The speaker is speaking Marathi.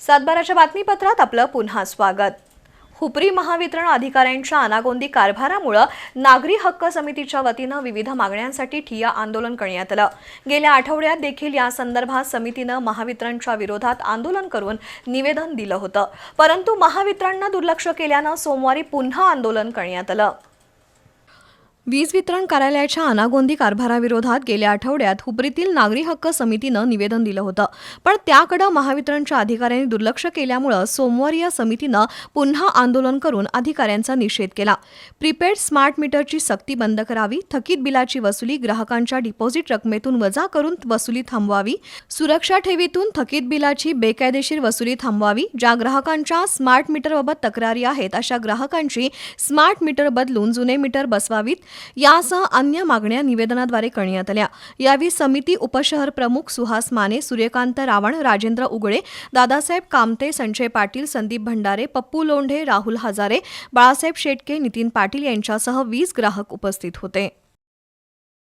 सातबाराच्या बातमीपत्रात आपलं पुन्हा स्वागत. हुपरी महावितरण अधिकाऱ्यांच्या अनागोंदी कारभारामुळं नागरी हक्क समितीच्या वतीनं विविध मागण्यांसाठी ठिया आंदोलन करण्यात आलं. गेल्या आठवड्यात देखील या संदर्भात समितीनं महावितरणच्या विरोधात आंदोलन करून निवेदन दिलं होतं. परंतु महावितरणनं दुर्लक्ष केल्यानं सोमवारी पुन्हा आंदोलन करण्यात आलं. वीज वितरण कार्यालयाच्या अनागोंदी कारभाराविरोधात गेल्या आठवड्यात हुपरीतील नागरी हक्क समितीनं निवेदन दिलं होतं. पण त्याकडं महावितरणच्या अधिकाऱ्यांनी दुर्लक्ष केल्यामुळं सोमवारी या समितीनं पुन्हा आंदोलन करून अधिकाऱ्यांचा निषेध केला. प्रीपेड स्मार्ट मीटरची सक्ती बंद करावी थकीत बिलाची वसुली ग्राहकांच्या डिपॉझिट रकमेतून वजा करून वसुली थांबवावी सुरक्षा ठेवीतून थकीत बिलाची बेकायदेशीर वसुली थांबवावी ज्या ग्राहकांच्या स्मार्ट मीटरबाबत तक्रारी आहेत अशा ग्राहकांची स्मार्ट मीटर बदलून जुने मीटर बसवावीत यासह अन्य मागण्या निवेदनाद्वारे करण्यात आल्या. यावेळी समिती उपशहर प्रमुख सुहास माने सूर्यकांत रावण राजेंद्र उगळे दादासाहेब कामते संजय पाटील संदीप भंडारे पप्पू लोंढे राहुल हजारे बाळासाहेब शेटके नितीन पाटील यांच्यासह वीस ग्राहक उपस्थित होते.